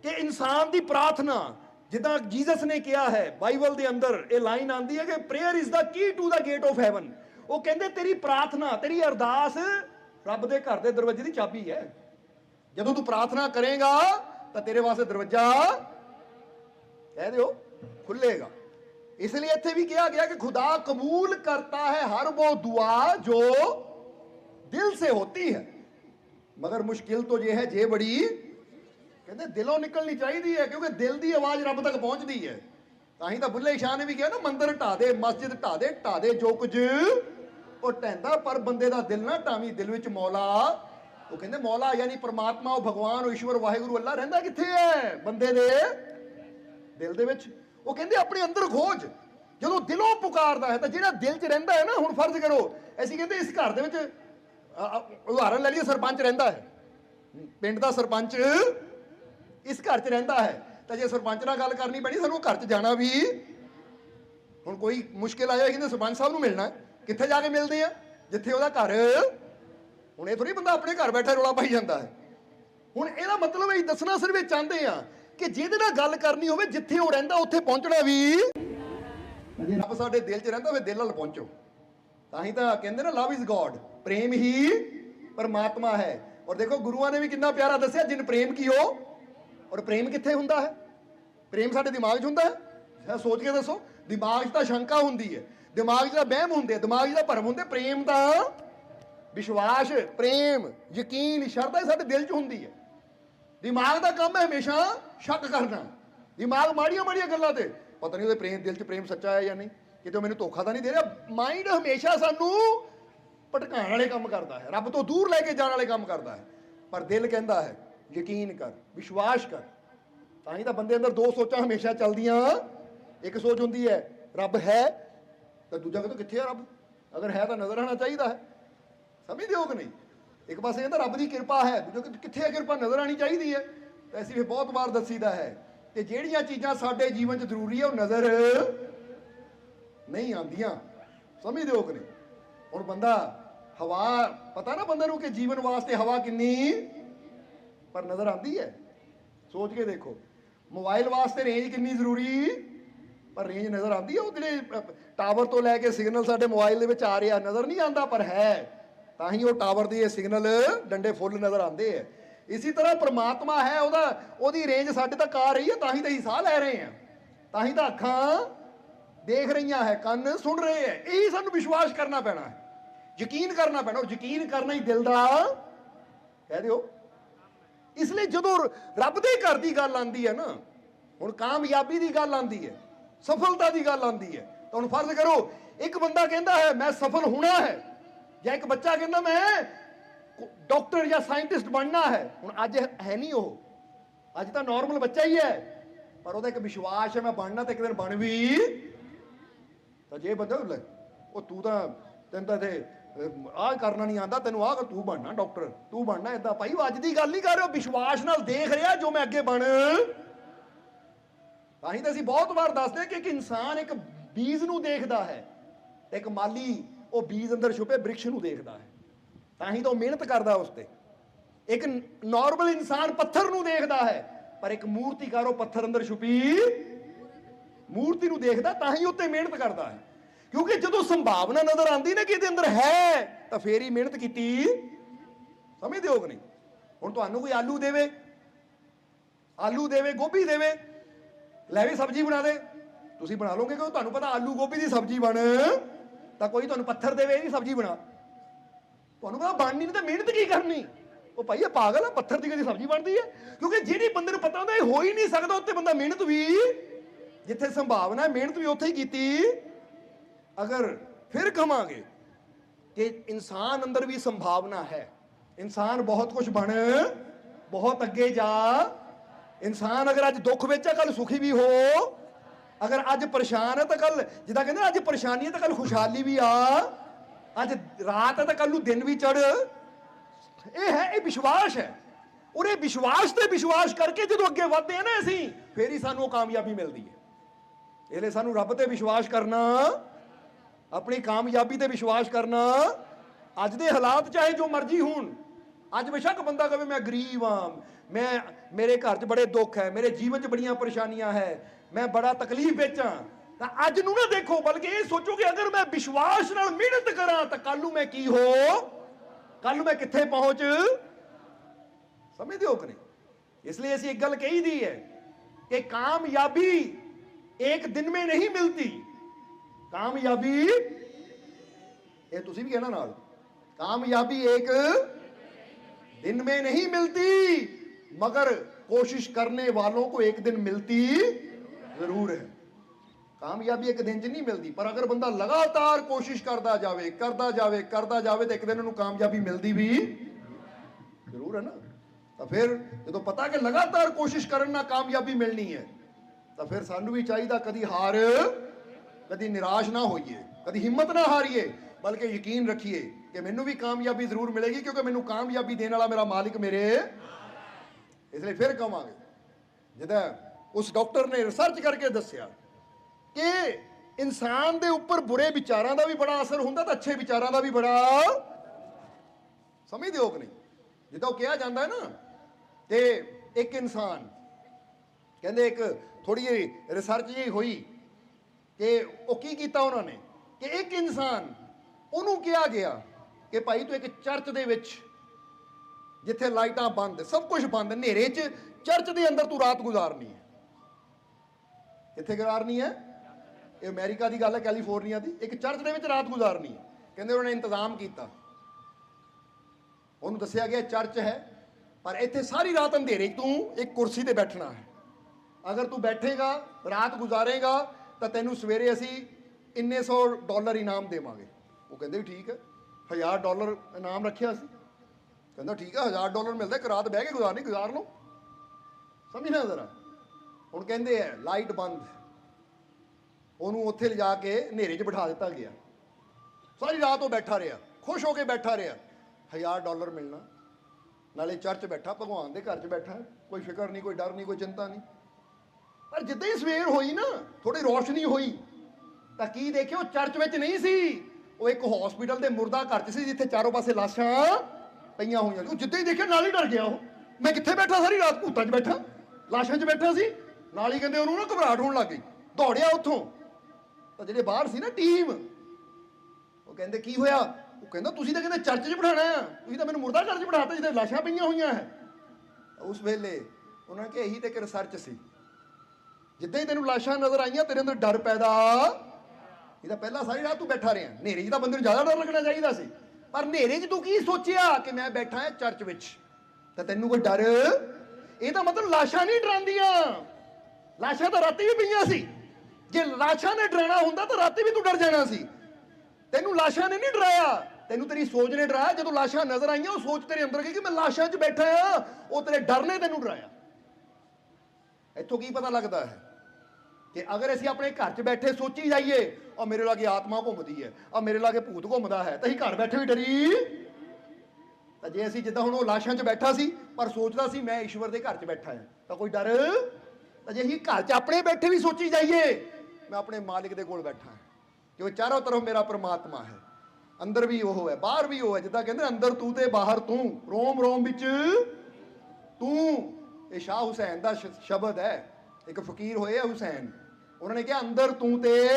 ਕਿ ਇਨਸਾਨ ਦੀ ਪ੍ਰਾਰਥਨਾ, ਜਿੱਦਾਂ ਜੀਸਸ ਨੇ ਕਿਹਾ ਹੈ, ਬਾਈਬਲ ਦੇ ਅੰਦਰ ਇਹ ਲਾਈਨ ਆਂਦੀ ਹੈ ਕਿ prayer is the key to the gate of heaven ਉਹ ਕਹਿੰਦੇ, ਤੇਰੀ ਪ੍ਰਾਰਥਨਾ, ਤੇਰੀ ਅਰਦਾਸ ਰੱਬ ਦੇ ਘਰ ਦੇ ਦਰਵਾਜ਼ੇ ਦੀ ਚਾਬੀ ਹੈ। ਜਦੋਂ ਤੂੰ ਪ੍ਰਾਰਥਨਾ ਕਰੇਗਾ, ਤਾਂ ਤੇਰੇ ਵਾਸਤੇ ਦਰਵਾਜ਼ਾ ਕਹਿ ਦਿਓ ਖੁੱਲੇਗਾ ਇਸ ਲਈ ਇੱਥੇ ਵੀ ਕਿਹਾ ਗਿਆ ਕਿ ਖੁਦਾ ਕਬੂਲ ਕਰਤਾ ਹੈ ਹਰ ਉਹ ਦੁਆ ਜੋ ਦਿਲ ਸੇ ਹੋਤੀ ਹੈ। ਮਗਰ ਮੁਸ਼ਕਿਲ ਤੋਂ ਜੇ ਹੈ, ਜੇ ਬੜੀ, ਕਹਿੰਦੇ ਦਿਲੋਂ ਨਿਕਲਣੀ ਚਾਹੀਦੀ ਹੈ, ਕਿਉਂਕਿ ਦਿਲ ਦੀ ਆਵਾਜ਼ ਰੱਬ ਤੱਕ ਪਹੁੰਚਦੀ ਹੈ। ਤਾਂ ਹੀ ਤਾਂ ਬੁੱਲੇ ਸ਼ਾਹ ਨੇ ਵੀ ਕਿਹਾ ਨਾ, ਮੰਦਰ ਢਾ ਦੇ, ਮਸਜਿਦ ਢਾ ਦੇ ਢਾ ਦੇ ਜੋ ਕੁਝ ਉਹ ਢਹਿੰਦਾ ਪਰ ਬੰਦੇ ਦਾ ਦਿਲ ਨਾ ਢਾਵੀਂ ਦਿਲ ਵਿੱਚ ਮੌਲਾ। ਉਹ ਕਹਿੰਦੇ, ਮੌਲਾ ਯਾਨੀ ਪ੍ਰਮਾਤਮਾ, ਉਹ ਭਗਵਾਨ, ਉਹ ਈਸ਼ਵਰ, ਵਾਹਿਗੁਰੂ, ਅੱਲਾ ਰਹਿੰਦਾ ਕਿੱਥੇ ਹੈ ਬੰਦੇ ਦੇ ਦਿਲ ਦੇ ਵਿੱਚ। ਉਹ ਕਹਿੰਦੇ, ਆਪਣੇ ਅੰਦਰ ਖੋਜ। ਜਦੋਂ ਦਿਲੋਂ ਪੁਕਾਰਦਾ ਹੈ ਤਾਂ ਜਿਹੜਾ ਦਿਲ 'ਚ ਰਹਿੰਦਾ ਹੈ ਨਾ, ਹੁਣ ਫਰਜ਼ ਕਰੋ। ਅਸੀਂ ਕਹਿੰਦੇ, ਇਸ ਘਰ ਦੇ ਵਿੱਚ ਉਦਾਹਰਨ ਲੈ ਲਈਏ, ਸਰਪੰਚ ਰਹਿੰਦਾ ਹੈ। ਪਿੰਡ ਦਾ ਸਰਪੰਚ ਇਸ ਘਰ 'ਚ ਰਹਿੰਦਾ ਹੈ। ਤਾਂ ਜੇ ਸਰਪੰਚ ਨਾਲ ਗੱਲ ਕਰਨੀ ਪੈਣੀ, ਸਾਨੂੰ ਘਰ 'ਚ ਜਾਣਾ ਵੀ। ਹੁਣ ਕੋਈ ਮੁਸ਼ਕਿਲ ਆ ਆਇਆ ਕਹਿੰਦੇ, ਸਰਪੰਚ ਸਾਹਿਬ ਨੂੰ ਮਿਲਣਾ ਹੈ। ਕਿੱਥੇ ਜਾ ਕੇ ਮਿਲਦੇ ਆ? ਜਿੱਥੇ ਉਹਦਾ ਘਰ। ਹੁਣ ਇਹ ਥੋੜੀ ਬੰਦਾ ਆਪਣੇ ਘਰ ਬੈਠਾ ਰੋਲਾ ਪਾਈ ਜਾਂਦਾ ਹੈ। ਹੁਣ ਇਹਦਾ ਮਤਲਬ ਇਹ ਦੱਸਣਾ ਸਿਰਫ ਇਹ ਚਾਹੁੰਦੇ ਆ ਕਿ ਜਿਹਦੇ ਨਾਲ ਗੱਲ ਕਰਨੀ ਹੋਵੇ, ਜਿੱਥੇ ਉਹ ਰਹਿੰਦਾ, ਉੱਥੇ ਪਹੁੰਚਣਾ ਵੀ। ਰੱਬ ਸਾਡੇ ਦਿਲ 'ਚ ਰਹਿੰਦਾ ਫਿਰ ਦਿਲ ਨਾਲ ਪਹੁੰਚੋ। ਤਾਂ ਹੀ ਤਾਂ ਕਹਿੰਦੇ ਨਾ ਲਵ ਇਜ਼ ਗੋਡ ਪ੍ਰੇਮ ਹੀ ਪਰਮਾਤਮਾ ਹੈ। ਔਰ ਦੇਖੋ, ਗੁਰੂਆਂ ਨੇ ਵੀ ਕਿੰਨਾ ਪਿਆਰਾ ਦੱਸਿਆ, ਜਿਨ ਪ੍ਰੇਮ ਕੀਓ ਔਰ ਪ੍ਰੇਮ ਕਿੱਥੇ ਹੁੰਦਾ ਹੈ? ਪ੍ਰੇਮ ਸਾਡੇ ਦਿਮਾਗ 'ਚ ਹੁੰਦਾ ਹੈ? ਸੋਚ ਕੇ ਦੱਸੋ, ਦਿਮਾਗ 'ਚ ਤਾਂ ਸ਼ੰਕਾ ਹੁੰਦੀ ਹੈ। ਦਿਮਾਗ 'ਚ ਤਾਂ ਵਹਿਮ ਹੁੰਦੇ ਦਿਮਾਗ 'ਚ ਭਰਮ ਹੁੰਦੇ ਪ੍ਰੇਮ ਦਾ ਵਿਸ਼ਵਾਸ, ਪ੍ਰੇਮ, ਯਕੀਨ, ਸ਼ਰਧਾ ਸਾਡੇ ਦਿਲ 'ਚ ਹੁੰਦੀ ਹੈ। ਦਿਮਾਗ ਦਾ ਕੰਮ ਹੈ ਹਮੇਸ਼ਾ ਸ਼ੱਕ ਕਰਨਾ। ਦਿਮਾਗ ਮਾੜੀਆਂ ਮਾੜੀਆਂ ਗੱਲਾਂ ਤੇ। ਪਤਾ ਨਹੀਂ ਉਹਦੇ ਪ੍ਰੇਮ, ਦਿਲ 'ਚ ਪ੍ਰੇਮ ਸੱਚਾ ਹੈ ਜਾਂ ਨਹੀਂ। ਕਿਤੇ ਮੈਨੂੰ ਧੋਖਾ ਤਾਂ ਨਹੀਂ ਦੇ ਰਿਹਾ। ਮਾਈਂਡ ਹਮੇਸ਼ਾ ਸਾਨੂੰ ਭਟਕਾਉਣ ਵਾਲੇ ਕੰਮ ਕਰਦਾ ਹੈ। ਰੱਬ ਤੋਂ ਦੂਰ ਲੈ ਕੇ ਜਾਣ ਵਾਲੇ ਕੰਮ ਕਰਦਾ ਹੈ। ਪਰ ਦਿਲ ਕਹਿੰਦਾ ਹੈ, ਯਕੀਨ ਕਰ, ਵਿਸ਼ਵਾਸ ਕਰ। ਤਾਂ ਹੀ ਤਾਂ ਬੰਦੇ ਅੰਦਰ ਦੋ ਸੋਚਾਂ ਹਮੇਸ਼ਾ ਚੱਲਦੀਆਂ। ਇੱਕ ਸੋਚ ਹੁੰਦੀ ਹੈ, ਰੱਬ ਹੈ ਤਾਂ ਦੂਜਾ ਕਹਿੰਦਾ ਕਿੱਥੇ ਹੈ ਰੱਬ? ਅਗਰ ਹੈ ਤਾਂ ਨਜ਼ਰ ਆਣਾ ਚਾਹੀਦਾ ਹੈ। ਸਮਝਦੇ ਹੋ ਕਿ ਨਹੀਂ? ਇੱਕ ਪਾਸੇ ਕਹਿੰਦਾ ਰੱਬ ਦੀ ਕਿਰਪਾ ਹੈ, ਦੂਜਾ ਕਿੱਥੇ ਹੈ ਕਿਰਪਾ? ਨਜ਼ਰ ਆਣੀ ਚਾਹੀਦੀ ਹੈ। ਤਾਂ ਅਸੀਂ ਵੀ ਬਹੁਤ ਵਾਰ ਦੱਸੀਦਾ ਹੈ ਕਿ ਜਿਹੜੀਆਂ ਚੀਜ਼ਾਂ ਸਾਡੇ ਜੀਵਨ 'ਚ ਜ਼ਰੂਰੀ ਹੈ ਉਹ ਨਜ਼ਰ ਨਹੀਂ ਆਉਂਦੀਆਂ। ਸਮਝਦੇ ਹੋ ਕਿ ਨਹੀਂ? ਹੁਣ ਬੰਦਾ ਹਵਾ, ਪਤਾ ਨਾ ਬੰਦੇ ਨੂੰ ਕਿ ਜੀਵਨ ਵਾਸਤੇ ਹਵਾ ਕਿੰਨੀ ਪਰ ਨਜ਼ਰ ਆਉਂਦੀ ਹੈ। ਸੋਚ ਕੇ ਦੇਖੋ, ਮੋਬਾਈਲ ਵਾਸਤੇ ਰੇਂਜ ਕਿੰਨੀ ਜ਼ਰੂਰੀ? ਪਰ ਰੇਂਜ ਨਜ਼ਰ ਆਉਂਦੀ ਹੈ ਉਹ ਜਿਹੜੇ ਟਾਵਰ ਤੋਂ ਲੈ ਕੇ ਸਿਗਨਲ ਸਾਡੇ ਮੋਬਾਈਲ ਦੇ ਵਿੱਚ ਆ ਰਿਹਾ ਨਜ਼ਰ ਨਹੀਂ ਆਉਂਦਾ, ਪਰ ਹੈ। ਤਾਂ ਹੀ ਉਹ ਟਾਵਰ ਦੇ ਇਹ ਸਿਗਨਲ ਡੰਡੇ ਫੁੱਲ ਨਜ਼ਰ ਆਉਂਦੇ ਆ। ਇਸੇ ਤਰ੍ਹਾਂ ਪ੍ਰਮਾਤਮਾ ਹੈ, ਉਹਦਾ, ਉਹਦੀ ਰੇਂਜ ਸਾਡੇ ਤੱਕ ਆ ਰਹੀ ਹੈ ਤਾਂ ਹੀ ਤਾਂ ਅਸੀਂ ਸਾਹ ਲੈ ਰਹੇ ਹਾਂ ਤਾਂ ਹੀ ਤਾਂ ਅੱਖਾਂ ਦੇਖ ਰਹੀਆਂ ਹੈ, ਕੰਨ ਸੁਣ ਰਹੇ ਹੈ। ਇਹੀ ਸਾਨੂੰ ਵਿਸ਼ਵਾਸ ਕਰਨਾ ਪੈਣਾ ਹੈ। ਯਕੀਨ ਕਰਨਾ ਪੈਣਾ, ਉਹ ਯਕੀਨ ਕਰਨਾ ਹੀ ਦਿਲ ਦਾ। ਕਹਿ ਦਿਓ। ਇਸ ਲਈ ਜਦੋਂ ਰੱਬ ਦੇ ਘਰ ਦੀ ਗੱਲ ਆਂਦੀ ਹੈ ਨਾ, ਹੁਣ ਕਾਮਯਾਬੀ ਦੀ ਗੱਲ ਆਂਦੀ ਹੈ ਸਫਲਤਾ ਦੀ ਗੱਲ ਆਉਂਦੀ ਹੈ। ਤਾਂ ਹੁਣ ਫਰਜ਼ ਕਰੋ, ਇੱਕ ਬੰਦਾ ਕਹਿੰਦਾ ਹੈ, ਮੈਂ ਸਫਲ ਹੋਣਾ ਹੈ। ਜਾਂ ਇੱਕ ਬੱਚਾ ਕਹਿੰਦਾ, ਮੈਂ ਡਾਕਟਰ ਜਾਂ ਸਾਇੰਟਿਸਟ ਬਣਨਾ ਹੈ। ਹੁਣ ਅੱਜ ਹੈ ਨਹੀਂ ਉਹ। ਅੱਜ ਤਾਂ ਨਾਰਮਲ ਬੱਚਾ ਹੀ ਹੈ। ਪਰ ਉਹਦਾ ਇੱਕ ਵਿਸ਼ਵਾਸ ਹੈ, ਮੈਂ ਬਣਨਾ ਤੇ ਇੱਕ ਦਿਨ ਬਣ ਵੀ ਤਾਂ ਜੇ ਬੰਦਾ ਉਹ ਤੂੰ ਤਾਂ, ਤੈਨੂੰ ਤਾਂ ਤੇ ਆਹ ਕਰਨਾ ਨਹੀਂ ਆਂਦਾ ਤੈਨੂੰ ਆਹ ਤੂੰ ਬਣਨਾ ਡਾਕਟਰ, ਤੂੰ ਬਣਨਾ ਇਦਾਂ ਭਾਈ ਉਹ ਅੱਜ ਦੀ ਗੱਲ ਨਹੀਂ ਕਰ ਰਿਹਾ ਉਹ ਵਿਸ਼ਵਾਸ ਨਾਲ ਦੇਖ ਰਿਹਾ ਜੋ ਮੈਂ ਅੱਗੇ ਬਣ। ਤਾਂ ਹੀ ਤਾਂ ਅਸੀਂ ਬਹੁਤ ਵਾਰ ਦੱਸਦੇ ਹਾਂ ਕਿ ਇੱਕ ਇਨਸਾਨ ਇੱਕ ਬੀਜ ਨੂੰ ਦੇਖਦਾ ਹੈ ਤੇ ਇੱਕ ਮਾਲੀ ਉਹ ਬੀਜ ਅੰਦਰ ਛੁਪੇ ਬ੍ਰਿਕਸ਼ ਨੂੰ ਦੇਖਦਾ ਹੈ। ਤਾਂ ਹੀ ਤਾਂ ਉਹ ਮਿਹਨਤ ਕਰਦਾ ਉਸ ਤੇ। ਇੱਕ ਨਾਰਮਲ ਇਨਸਾਨ ਪੱਥਰ ਨੂੰ ਦੇਖਦਾ ਹੈ, ਪਰ ਇੱਕ ਮੂਰਤੀਕਾਰ ਉਹ ਪੱਥਰ ਅੰਦਰ ਛੁਪੀ ਮੂਰਤੀ ਨੂੰ ਦੇਖਦਾ, ਤਾਂ ਹੀ ਉੱਤੇ ਮਿਹਨਤ ਕਰਦਾ ਹੈ। ਕਿਉਂਕਿ ਜਦੋਂ ਸੰਭਾਵਨਾ ਨਜ਼ਰ ਆਉਂਦੀ ਨਾ ਕਿ ਇਹਦੇ ਅੰਦਰ ਹੈ, ਤਾਂ ਫੇਰ ਹੀ ਮਿਹਨਤ ਕੀਤੀ ਸਮਝਦੇ ਹੋ ਕਿ ਨਹੀਂ? ਹੁਣ ਤੁਹਾਨੂੰ ਕੋਈ ਆਲੂ ਦੇਵੇ ਆਲੂ ਦੇਵੇ, ਗੋਭੀ ਦੇਵੇ ਲੈ ਵੀ ਸਬਜ਼ੀ ਬਣਾ ਦੇ। ਤੁਸੀਂ ਬਣਾ ਲਓਗੇ ਕਿਉਂਕਿ ਤੁਹਾਨੂੰ ਪਤਾ ਆਲੂ ਗੋਭੀ ਦੀ ਸਬਜ਼ੀ ਬਣ। ਤਾਂ ਕੋਈ ਤੁਹਾਨੂੰ ਪੱਥਰ ਦੇਵੇ ਇਹਦੀ ਸਬਜ਼ੀ ਬਣਾ। ਤੁਹਾਨੂੰ ਪਤਾ ਬਣਨੀ ਨਹੀਂ ਤਾਂ ਮਿਹਨਤ ਕੀ ਕਰਨੀ? ਉਹ ਭਾਈ, ਇਹ ਪਾਗਲ ਆ, ਪੱਥਰ ਦੀ ਕਦੀ ਸਬਜ਼ੀ ਬਣਦੀ ਹੈ? ਕਿਉਂਕਿ ਜਿਹੜੀ ਬੰਦੇ ਨੂੰ ਪਤਾ ਹੁੰਦਾ, ਇਹ ਹੋ ਹੀ ਨਹੀਂ ਸਕਦਾ ਉੱਤੇ ਬੰਦਾ ਮਿਹਨਤ ਵੀ ਜਿੱਥੇ ਸੰਭਾਵਨਾ ਹੈ, ਮਿਹਨਤ ਵੀ ਉੱਥੇ ਹੀ ਕੀਤੀ। ਅਗਰ ਫਿਰ ਕਹਾਂਗੇ ਕਿ ਇਨਸਾਨ ਅੰਦਰ ਵੀ ਸੰਭਾਵਨਾ ਹੈ। ਇਨਸਾਨ ਬਹੁਤ ਕੁਝ ਬਣ, ਬਹੁਤ ਅੱਗੇ ਜਾ। ਇਨਸਾਨ ਅਗਰ ਅੱਜ ਦੁੱਖ ਵਿੱਚ ਹੈ ਕੱਲ ਸੁਖੀ ਵੀ ਹੋ। ਅਗਰ ਅੱਜ ਪਰੇਸ਼ਾਨ ਹੈ ਤਾਂ ਕੱਲ ਜਿੱਦਾਂ ਕਹਿੰਦੇ ਅੱਜ ਪਰੇਸ਼ਾਨੀ ਹੈ ਤਾਂ ਕੱਲ ਖੁਸ਼ਹਾਲੀ ਵੀ ਆ। ਅੱਜ ਰਾਤ ਹੈ ਤਾਂ ਕੱਲ ਨੂੰ ਦਿਨ ਵੀ ਚੜ ਇਹ ਹੈ, ਇਹ ਵਿਸ਼ਵਾਸ ਹੈ। ਔਰ ਇਹ ਵਿਸ਼ਵਾਸ ਤੇ ਵਿਸ਼ਵਾਸ ਕਰਕੇ ਜਦੋਂ ਅੱਗੇ ਵਧਦੇ ਆ ਨਾ ਅਸੀਂ, ਫੇਰ ਹੀ ਸਾਨੂੰ ਉਹ ਕਾਮਯਾਬੀ ਮਿਲਦੀ ਹੈ। ਇਹ ਲਈ ਸਾਨੂੰ ਰੱਬ ਤੇ ਵਿਸ਼ਵਾਸ ਕਰਨਾ, ਆਪਣੀ ਕਾਮਯਾਬੀ ਤੇ ਵਿਸ਼ਵਾਸ ਕਰਨਾ। ਅੱਜ ਦੇ ਹਾਲਾਤ ਚਾਹੇ ਜੋ ਮਰਜ਼ੀ ਹੋਣ ਅੱਜ ਬੇਸ਼ੱਕ ਬੰਦਾ ਕਹੇ ਮੈਂ ਗਰੀਬ ਆ ਮੈਂ, ਮੇਰੇ ਘਰ 'ਚ ਬੜੇ ਦੁੱਖ ਹੈ, ਮੇਰੇ ਜੀਵਨ 'ਚ ਬੜੀਆਂ ਪਰੇਸ਼ਾਨੀਆਂ ਹੈ, ਮੈਂ ਬੜਾ ਤਕਲੀਫ ਵਿੱਚ ਆ ਤਾਂ ਅੱਜ ਨੂੰ ਨਾ ਦੇਖੋ ਬਲਕਿ ਇਹ ਸੋਚੋ ਕਿ ਅਗਰ ਮੈਂ ਵਿਸ਼ਵਾਸ ਨਾਲ ਮਿਹਨਤ ਕਰਾਂ ਤਾਂ ਕੱਲ ਨੂੰ ਮੈਂ ਕੀ ਹੋ ਕੱਲ ਨੂੰ ਮੈਂ ਕਿੱਥੇ ਪਹੁੰਚ? ਸਮਝਦੇ ਹੋ ਕਿ ਨਹੀਂ? ਇਸ ਲਈ ਅਸੀਂ ਇੱਕ ਗੱਲ ਕਹੀ ਦੀ ਹੈ ਕਿ ਕਾਮਯਾਬੀ ਇੱਕ ਦਿਨ ਮੇ ਨਹੀਂ ਮਿਲਤੀ ਕਾਮਯਾਬੀ, ਇਹ ਤੁਸੀਂ ਵੀ ਕਹਿਣਾ ਨਾਲ, ਕਾਮਯਾਬੀ ਇੱਕ दिन में नहीं मिलती मगर कोशिश करने वालों को एक दिन मिलती ਜ਼ਰੂਰ ਹੈ ਕਾਮਯਾਬੀ ਇੱਕ ਦਿਨ 'ਚ ਨਹੀਂ ਮਿਲਦੀ ਪਰ ਅਗਰ ਬੰਦਾ ਲਗਾਤਾਰ ਕੋਸ਼ਿਸ਼ ਕਰਦਾ ਜਾਵੇ ਕਰਦਾ ਜਾਵੇ ਕਰਦਾ ਜਾਵੇ ਤਾਂ ਇੱਕ ਦਿਨ ਉਹਨੂੰ ਕਾਮਯਾਬੀ ਮਿਲਦੀ ਵੀ ਜ਼ਰੂਰ ਹੈ ਨਾ ਤਾਂ ਫਿਰ ਜਦੋਂ ਪਤਾ ਕਿ ਲਗਾਤਾਰ ਕੋਸ਼ਿਸ਼ ਕਰਨ ਨਾਲ ਕਾਮਯਾਬੀ ਮਿਲਣੀ ਹੈ ਤਾਂ ਫਿਰ ਸਾਨੂੰ ਵੀ ਚਾਹੀਦਾ ਕਦੀ ਹਾਰ ਕਦੀ ਨਿਰਾਸ਼ ਨਾ ਹੋਈਏ ਕਦੀ ਹਿੰਮਤ ਨਾ ਹਾਰੀਏ ਬਲਕਿ ਯਕੀਨ ਰੱਖੀਏ ਕਿ ਮੈਨੂੰ ਵੀ ਕਾਮਯਾਬੀ ਜ਼ਰੂਰ ਮਿਲੇਗੀ ਕਿਉਂਕਿ ਮੈਨੂੰ ਕਾਮਯਾਬੀ ਦੇਣ ਵਾਲਾ ਮੇਰਾ ਮਾਲਿਕ ਮੇਰੇ ਇਸ ਲਈ ਫਿਰ ਕਵਾਂਗੇ। ਜਿਹਦਾ ਉਸ ਡਾਕਟਰ ਨੇ ਰਿਸਰਚ ਕਰਕੇ ਦੱਸਿਆ ਕਿ ਇਨਸਾਨ ਦੇ ਉੱਪਰ ਬੁਰੇ ਵਿਚਾਰਾਂ ਦਾ ਵੀ ਬੜਾ ਅਸਰ ਹੁੰਦਾ ਤਾਂ ਅੱਛੇ ਵਿਚਾਰਾਂ ਦਾ ਵੀ ਬੜਾ ਸਮਝਦੇ ਹੋ ਕਿ ਨਹੀਂ? ਜਿੱਦਾਂ ਉਹ ਕਿਹਾ ਜਾਂਦਾ ਹੈ ਨਾ ਕਿ ਇੱਕ ਇਨਸਾਨ, ਕਹਿੰਦੇ ਇੱਕ ਥੋੜੀ ਜਿਹੀ ਰਿਸਰਚ ਜਿਹੀ ਹੋਈ ਕਿ ਉਹ ਕੀ ਕੀਤਾ ਉਹਨਾਂ ਨੇ? ਕਿ ਇੱਕ ਇਨਸਾਨ ਉਹਨੂੰ ਕਿਹਾ ਗਿਆ ਕਿ ਭਾਈ ਤੂੰ ਇੱਕ ਚਰਚ ਦੇ ਵਿੱਚ, ਜਿੱਥੇ ਲਾਈਟਾਂ ਬੰਦ, ਸਭ ਕੁਝ ਬੰਦ, ਹਨੇਰੇ 'ਚ, ਚਰਚ ਦੇ ਅੰਦਰ ਤੂੰ ਰਾਤ ਗੁਜ਼ਾਰਨੀ ਹੈ। ਕਿੱਥੇ ਗੁਜ਼ਾਰਨੀ ਹੈ? ਇਹ ਅਮਰੀਕਾ ਦੀ ਗੱਲ ਹੈ, ਕੈਲੀਫੋਰਨੀਆ ਦੀ। ਇੱਕ ਚਰਚ ਦੇ ਵਿੱਚ ਰਾਤ ਗੁਜ਼ਾਰਨੀ ਹੈ। ਕਹਿੰਦੇ ਉਹਨਾਂ ਨੇ ਇੰਤਜ਼ਾਮ ਕੀਤਾ। ਉਹਨੂੰ ਦੱਸਿਆ ਗਿਆ ਚਰਚ ਹੈ, ਪਰ ਇੱਥੇ ਸਾਰੀ ਰਾਤ ਅੰਧੇਰੇ ਤੂੰ ਇੱਕ ਕੁਰਸੀ ਤੇ ਬੈਠਣਾ ਹੈ। ਅਗਰ ਤੂੰ ਬੈਠੇਗਾ, ਰਾਤ ਗੁਜ਼ਾਰੇਗਾ, ਤਾਂ ਤੈਨੂੰ ਸਵੇਰੇ ਅਸੀਂ ਇੰਨੇ ਸੌ ਡਾਲਰ ਇਨਾਮ ਦੇਵਾਂਗੇ। ਉਹ ਕਹਿੰਦੇ ਵੀ ਠੀਕ ਹੈ। 1000 ਡਾਲਰ ਇਨਾਮ ਰੱਖਿਆ ਸੀ। ਕਹਿੰਦਾ ਠੀਕ ਆ 1000 ਡਾਲਰ ਮਿਲਦਾ, ਇੱਕ ਰਾਤ ਬਹਿ ਕੇ ਗੁਜ਼ਾਰਨੀ, ਗੁਜ਼ਾਰ ਲਓ। ਸਮਝਣਾ ਜ਼ਰਾ। ਹੁਣ ਕਹਿੰਦੇ ਆ, ਲਾਈਟ ਬੰਦ। ਉਹਨੂੰ ਉੱਥੇ ਲਿਜਾ ਕੇ ਹਨੇਰੇ 'ਚ ਬਿਠਾ ਦਿੱਤਾ ਗਿਆ। ਸਾਰੀ ਰਾਤ ਉਹ ਬੈਠਾ ਰਿਹਾ, ਖੁਸ਼ ਹੋ ਕੇ ਬੈਠਾ ਰਿਹਾ। 1000 ਡਾਲਰ ਮਿਲਣਾ। ਨਾਲੇ ਚਰਚ ਬੈਠਾ, ਭਗਵਾਨ ਦੇ ਘਰ 'ਚ ਬੈਠਾ। ਕੋਈ ਫਿਕਰ ਨਹੀਂ, ਕੋਈ ਡਰ ਨਹੀਂ, ਕੋਈ ਚਿੰਤਾ ਨਹੀਂ। ਪਰ ਜਿੱਦਾਂ ਹੀ ਸਵੇਰ ਹੋਈ ਨਾ ਥੋੜੀ ਰੋਸ਼ਨੀ ਹੋਈ। ਤਾਂ ਕੀ ਦੇਖਿਓ ਚਰਚ ਵਿੱਚ ਨਹੀਂ ਸੀ। ਉਹ ਇੱਕ ਹਸਪੀਟਲ ਦੇ ਮੁਰਦਾ ਘਰ 'ਚ ਸੀ ਜਿੱਥੇ ਚਾਰੋਂ ਪਾਸੇ ਲਾਸ਼ਾਂ ਪਈਆਂ ਹੋਈਆਂ ਉਹ ਜਿੱਦਾਂ ਹੀ ਦੇਖਿਆ, ਨਾਲ ਹੀ ਡਰ ਗਿਆ ਉਹ। ਮੈਂ ਕਿੱਥੇ ਬੈਠਾ ਸਾਰੀ ਰਾਤ? ਭੂਤਾਂ 'ਚ ਬੈਠਾ। ਲਾਸ਼ਾਂ 'ਚ ਬੈਠਾ ਸੀ। ਨਾਲ ਹੀ ਕਹਿੰਦੇ ਉਹਨੂੰ ਨਾ ਘਬਰਾਹਟ ਹੋਣ ਲੱਗ ਗਈ। ਦੌੜਿਆ ਉੱਥੋਂ। ਤਾਂ ਜਿਹੜੇ ਬਾਹਰ ਸੀ ਨਾ ਟੀਮ ਉਹ ਕਹਿੰਦੇ, ਕੀ ਹੋਇਆ? ਉਹ ਕਹਿੰਦਾ, ਤੁਸੀਂ ਤਾਂ ਕਹਿੰਦੇ ਚਰਚ 'ਚ ਬਿਠਾਣਾ ਆ ਤੁਸੀਂ ਤਾਂ ਮੈਨੂੰ ਮੁਰਦਾ ਘਰ 'ਚ ਬਿਠਾਤਾ ਜਿੱਥੇ ਲਾਸ਼ਾਂ ਪਈਆਂ ਹੋਈਆਂ ਹੈ। ਉਸ ਵੇਲੇ ਉਹਨਾਂ ਨੇ ਕਿ ਇਹੀ ਤੇ ਇੱਕ ਰਿਸਰਚ ਸੀ। ਜਿੱਦਾਂ ਹੀ ਤੈਨੂੰ ਲਾਸ਼ਾਂ ਨਜ਼ਰ ਆਈਆਂ, ਤੇਰੇ ਅੰਦਰ ਡਰ ਪੈਦਾ ਇਹ ਤਾਂ ਪਹਿਲਾਂ ਸਾਰੀ ਰਾਤ ਤੂੰ ਬੈਠਾ ਰਿਹਾ। ਹਨੇਰੇ 'ਚ ਤਾਂ ਬੰਦੇ ਨੂੰ ਜ਼ਿਆਦਾ ਡਰ ਲੱਗਣਾ ਚਾਹੀਦਾ ਸੀ। ਪਰ ਹਨੇਰੇ 'ਚ ਤੂੰ ਕੀ ਸੋਚਿਆ ਕਿ ਮੈਂ ਬੈਠਾ ਹਾਂ ਚਰਚ ਵਿੱਚ? ਤਾਂ ਤੈਨੂੰ ਕੋਈ ਡਰ? ਇਹ ਤਾਂ ਮਤਲਬ ਲਾਸ਼ਾਂ ਨਹੀਂ ਡਰਾਉਂਦੀਆਂ। ਲਾਸ਼ਾਂ ਤਾਂ ਰਾਤੀ ਵੀ ਪਈਆਂ ਸੀ। ਜੇ ਲਾਸ਼ਾਂ ਨੇ ਡਰਾਣਾ ਹੁੰਦਾ ਤਾਂ ਰਾਤੀ ਵੀ ਤੂੰ ਡਰ ਜਾਣਾ ਸੀ। ਤੈਨੂੰ ਲਾਸ਼ਾਂ ਨੇ ਨਹੀਂ ਡਰਾਇਆ। ਤੈਨੂੰ ਤੇਰੀ ਸੋਚ ਨੇ ਡਰਾਇਆ। ਜਦੋਂ ਲਾਸ਼ਾਂ ਨਜ਼ਰ ਆਈਆਂ, ਉਹ ਸੋਚ ਤੇਰੇ ਅੰਦਰ ਗਈ ਕਿ ਮੈਂ ਲਾਸ਼ਾਂ 'ਚ ਬੈਠਾ ਆ ਉਹ ਤੇਰੇ ਡਰ ਨੇ ਤੈਨੂੰ ਡਰਾਇਆ। ਇੱਥੋਂ ਕੀ ਪਤਾ ਲੱਗਦਾ ਹੈ? ਕਿ ਅਗਰ ਅਸੀਂ ਆਪਣੇ ਘਰ 'ਚ ਬੈਠੇ ਸੋਚੀ ਜਾਈਏ ਔਰ ਮੇਰੇ ਲਾਗੇ ਆਤਮਾ ਘੁੰਮਦੀ ਹੈ ਆ ਮੇਰੇ ਲਾਗੇ ਭੂਤ ਘੁੰਮਦਾ ਹੈ, ਤਾਂ ਅਸੀਂ ਘਰ ਬੈਠੇ ਵੀ ਡਰੀ। ਤਾਂ ਜੇ ਅਸੀਂ ਜਿੱਦਾਂ ਹੁਣ ਉਹ ਲਾਸ਼ਾਂ 'ਚ ਬੈਠਾ ਸੀ, ਪਰ ਸੋਚਦਾ ਸੀ ਮੈਂ ਈਸ਼ਵਰ ਦੇ ਘਰ 'ਚ ਬੈਠਾ ਹਾਂ, ਤਾਂ ਕੋਈ ਡਰ? ਤਾਂ ਜੇ ਅਸੀਂ ਘਰ 'ਚ ਆਪਣੇ ਬੈਠੇ ਵੀ ਸੋਚੀ ਜਾਈਏ, ਮੈਂ ਆਪਣੇ ਮਾਲਿਕ ਦੇ ਕੋਲ ਬੈਠਾ ਹਾਂ, ਕਿ ਉਹ ਚਾਰੋਂ ਤਰਫ ਮੇਰਾ ਪਰਮਾਤਮਾ ਹੈ। ਅੰਦਰ ਵੀ ਉਹ ਹੈ, ਬਾਹਰ ਵੀ ਉਹ ਹੈ, ਜਿੱਦਾਂ ਕਹਿੰਦੇ ਅੰਦਰ ਤੂੰ ਤੇ ਬਾਹਰ ਤੂੰ, ਰੋਮ ਰੋਮ ਵਿੱਚ ਤੂੰ। ਇਹ ਸ਼ਾਹ ਹੁਸੈਨ ਦਾ ਸ਼ਬਦ ਹੈ, ਇੱਕ ਫਕੀਰ ਹੋਏ ਆ ਹੁਸੈਨ। ਉਹਨਾਂ ਨੇ ਕਿਹਾ, ਅੰਦਰ ਤੂੰ ਤੇ,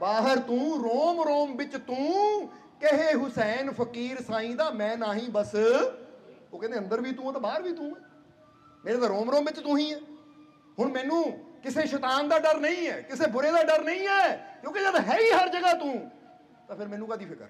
ਬਾਹਰ ਤੂੰ, ਰੋਮ ਰੋਮ ਵਿੱਚ ਤੂੰ, ਕਹੇ ਹੁਸੈਨ ਫਕੀਰ ਸਾਈਂ ਦਾ ਮੈਂ ਨਹੀਂ ਬਸ। ਉਹ ਕਹਿੰਦੇ, ਅੰਦਰ ਵੀ ਤੂੰ ਆ ਤਾਂ ਬਾਹਰ ਵੀ ਤੂੰ ਮੇਰੇ ਤਾਂ ਰੋਮ ਰੋਮ ਵਿੱਚ ਤੂੰ ਹੀ ਹੈ ਹੁਣ ਮੈਨੂੰ ਕਿਸੇ ਸ਼ੈਤਾਨ ਦਾ ਡਰ ਨਹੀਂ ਹੈ, ਕਿਸੇ ਬੁਰੇ ਦਾ ਡਰ ਨਹੀਂ ਹੈ, ਕਿਉਂਕਿ ਜਦ ਹੈ ਹੀ ਹਰ ਜਗ੍ਹਾ ਤੂੰ, ਤਾਂ ਫਿਰ ਮੈਨੂੰ ਕਾਦੀ ਫਿਕਰ?